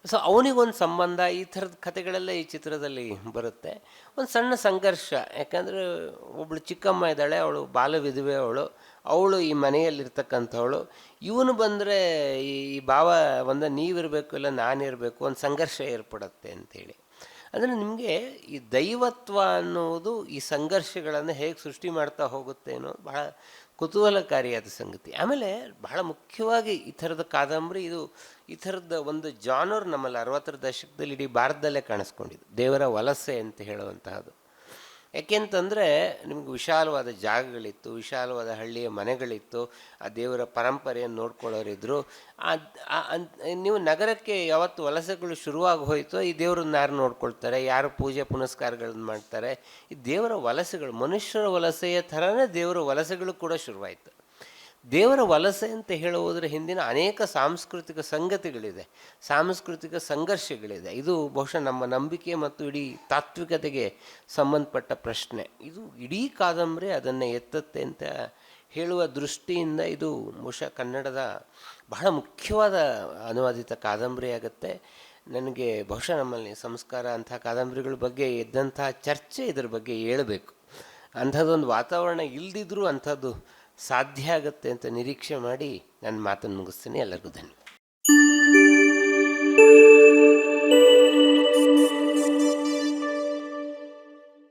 ಸೊ ಅವನಿಗೊಂದು ಸಂಬಂಧ ಈ ಥರದ ಕಥೆಗಳೆಲ್ಲ ಈ ಚಿತ್ರದಲ್ಲಿ ಬರುತ್ತೆ. ಒಂದು ಸಣ್ಣ ಸಂಘರ್ಷ. ಯಾಕಂದರೆ ಒಬ್ಬಳು ಚಿಕ್ಕಮ್ಮ ಇದ್ದಾಳೆ, ಅವಳು ಬಾಲ ವಿಧವೆ ಅವಳು. ಅವಳು ಈ ಮನೆಯಲ್ಲಿರ್ತಕ್ಕಂಥವಳು, ಇವನು ಬಂದರೆ ಈ ಭಾವ ಒಂದು ನೀವಿರಬೇಕು ಇಲ್ಲ ನಾನಿರಬೇಕು ಒಂದು ಸಂಘರ್ಷ ಏರ್ಪಡುತ್ತೆ ಅಂಥೇಳಿ ಅಂದರೆ ನಿಮಗೆ ಈ ದೈವತ್ವ ಅನ್ನೋದು ಈ ಸಂಘರ್ಷಗಳನ್ನು ಹೇಗೆ ಸೃಷ್ಟಿ ಮಾಡ್ತಾ ಹೋಗುತ್ತೆ ಅನ್ನೋದು ಬಹಳ ಕುತೂಹಲಕಾರಿಯಾದ ಸಂಗತಿ. ಆಮೇಲೆ ಬಹಳ ಮುಖ್ಯವಾಗಿ ಈ ಥರದ ಕಾದಂಬರಿ ಇದು, ಈ ಥರದ ಒಂದು ಜಾನರ್ ನಮ್ಮಲ್ಲಿ ಅರವತ್ತರ ದಶಕದಲ್ಲಿ ಇಡೀ ಭಾರತದಲ್ಲೇ ಕಾಣಿಸ್ಕೊಂಡಿದ್ದು. ದೇವರ ವಲಸೆ ಅಂತ ಹೇಳುವಂತಹದ್ದು. ಯಾಕೆಂತಂದರೆ ನಿಮಗೆ ವಿಶಾಲವಾದ ಜಾಗಗಳಿತ್ತು, ವಿಶಾಲವಾದ ಹಳ್ಳಿಯ ಮನೆಗಳಿತ್ತು, ಆ ದೇವರ ಪರಂಪರೆಯನ್ನು ನೋಡ್ಕೊಳ್ಳೋರಿದ್ರು. ನೀವು ನಗರಕ್ಕೆ ಯಾವತ್ತು ವಲಸೆಗಳು ಶುರುವಾಗಿ ಹೋಯಿತೋ ಈ ದೇವರನ್ನ ಯಾರು ನೋಡ್ಕೊಳ್ತಾರೆ, ಯಾರು ಪೂಜೆ ಪುನಸ್ಕಾರಗಳನ್ನು ಮಾಡ್ತಾರೆ, ಈ ದೇವರ ವಲಸೆಗಳು ಮನುಷ್ಯರ ವಲಸೆಯ ಥರನೇ ದೇವರ ವಲಸೆಗಳು ಕೂಡ ಶುರುವಾಯಿತು. ದೇವರ ವಲಸೆ ಅಂತ ಹೇಳುವುದರ ಹಿಂದಿನ ಅನೇಕ ಸಾಂಸ್ಕೃತಿಕ ಸಂಗತಿಗಳಿದೆ, ಸಾಂಸ್ಕೃತಿಕ ಸಂಘರ್ಷಗಳಿದೆ. ಇದು ಬಹುಶಃ ನಮ್ಮ ನಂಬಿಕೆ ಮತ್ತು ಇಡೀ ತಾತ್ವಿಕತೆಗೆ ಸಂಬಂಧಪಟ್ಟ ಪ್ರಶ್ನೆ. ಇದು ಇಡೀ ಕಾದಂಬರಿ ಅದನ್ನು ಎತ್ತತ್ತೆ ಅಂತ ಹೇಳುವ ದೃಷ್ಟಿಯಿಂದ ಇದು ಬಹುಶಃ ಕನ್ನಡದ ಬಹಳ ಮುಖ್ಯವಾದ ಅನುವಾದಿತ ಕಾದಂಬರಿ ಆಗುತ್ತೆ. ನನಗೆ ಬಹುಶಃ ನಮ್ಮಲ್ಲಿ ಸಂಸ್ಕಾರ ಅಂಥ ಕಾದಂಬರಿಗಳ ಬಗ್ಗೆ ಎದ್ದಂತಹ ಚರ್ಚೆ ಇದರ ಬಗ್ಗೆ ಹೇಳಬೇಕು. ಅಂಥದ್ದೊಂದು ವಾತಾವರಣ ಇಲ್ದಿದ್ರೂ ಅಂಥದ್ದು ಸಾಧ್ಯ ಆಗುತ್ತೆ ಅಂತ ನಿರೀಕ್ಷೆ ಮಾಡಿ ನನ್ನ ಮಾತನ್ನು ಮುಗಿಸ್ತೀನಿ. ಎಲ್ಲರಿಗೂ ಧನ್ಯವಾದ.